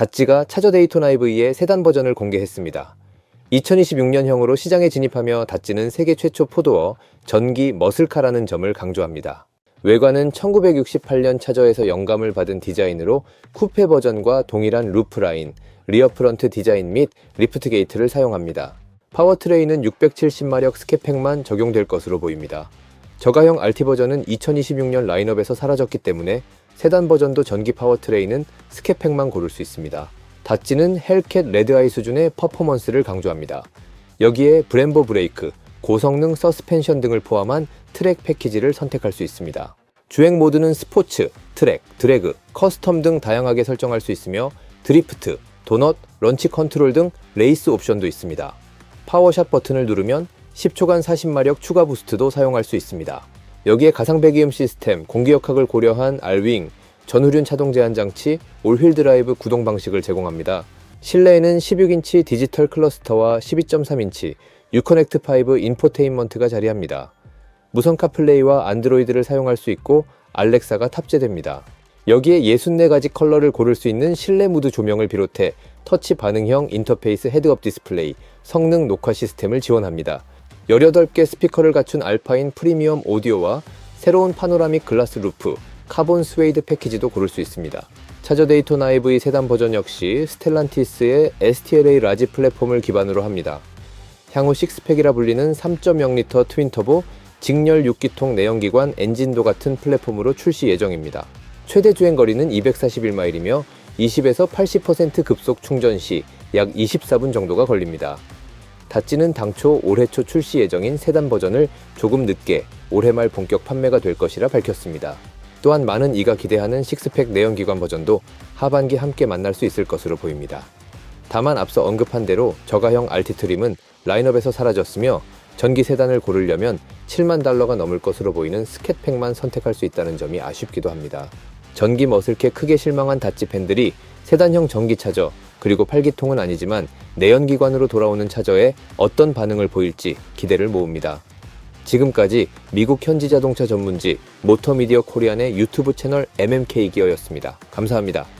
다찌가 차저 데이토나 EV의 세단 버전을 공개했습니다. 2026년형으로 시장에 진입하며 다찌는 세계 최초 포도어 전기 머슬카라는 점을 강조합니다. 외관은 1968년 차저에서 영감을 받은 디자인으로 쿠페 버전과 동일한 루프 라인, 리어 프런트 디자인 및 리프트 게이트를 사용합니다. 파워트레인은 670마력 스케팩만 적용될 것으로 보입니다. 저가형 RT 버전은 2026년 라인업에서 사라졌기 때문에 세단 버전도 전기 파워트레인은 스케팩만 고를 수 있습니다. 다찌는 헬캣 레드아이 수준의 퍼포먼스를 강조합니다. 여기에 브렘보 브레이크, 고성능 서스펜션 등을 포함한 트랙 패키지를 선택할 수 있습니다. 주행 모드는 스포츠, 트랙, 드래그, 커스텀 등 다양하게 설정할 수 있으며 드리프트, 도넛, 런치 컨트롤 등 레이스 옵션도 있습니다. 파워샷 버튼을 누르면 10초간 40마력 추가 부스트도 사용할 수 있습니다. 여기에 가상 배기음 시스템, 공기역학을 고려한 알윙, 전후륜 차동 제한 장치, 올휠 드라이브 구동 방식을 제공합니다. 실내에는 16인치 디지털 클러스터와 12.3인치 유커넥트 5 인포테인먼트가 자리합니다. 무선 카플레이와 안드로이드를 사용할 수 있고 알렉사가 탑재됩니다. 여기에 64가지 컬러를 고를 수 있는 실내 무드 조명을 비롯해 터치 반응형 인터페이스 헤드업 디스플레이, 성능 녹화 시스템을 지원합니다. 18개 스피커를 갖춘 알파인 프리미엄 오디오와 새로운 파노라믹 글라스 루프, 카본 스웨이드 패키지도 고를 수 있습니다. 차저 데이토나 EV 세단 버전 역시 스텔란티스의 STLA 라지 플랫폼을 기반으로 합니다. 향후 식스팩이라 불리는 3.0리터 트윈터보 직렬 6기통 내연기관 엔진도 같은 플랫폼으로 출시 예정입니다. 최대 주행 거리는 241마일이며 20에서 80% 급속 충전 시 약 24분 정도가 걸립니다. 다찌는 당초 올해 초 출시 예정인 세단 버전을 조금 늦게 올해 말 본격 판매가 될 것이라 밝혔습니다. 또한 많은 이가 기대하는 식스팩 내연기관 버전도 하반기 함께 만날 수 있을 것으로 보입니다. 다만 앞서 언급한 대로 저가형 RT 트림은 라인업에서 사라졌으며 전기 세단을 고르려면 7만 달러가 넘을 것으로 보이는 스캣팩만 선택할 수 있다는 점이 아쉽기도 합니다. 전기 머슬캐 크게 실망한 다찌 팬들이 세단형 전기 차저 그리고 8기통은 아니지만 내연기관으로 돌아오는 차저에 어떤 반응을 보일지 기대를 모읍니다. 지금까지 미국 현지 자동차 전문지 모터미디어 코리안의 유튜브 채널 MMK 기어였습니다. 감사합니다.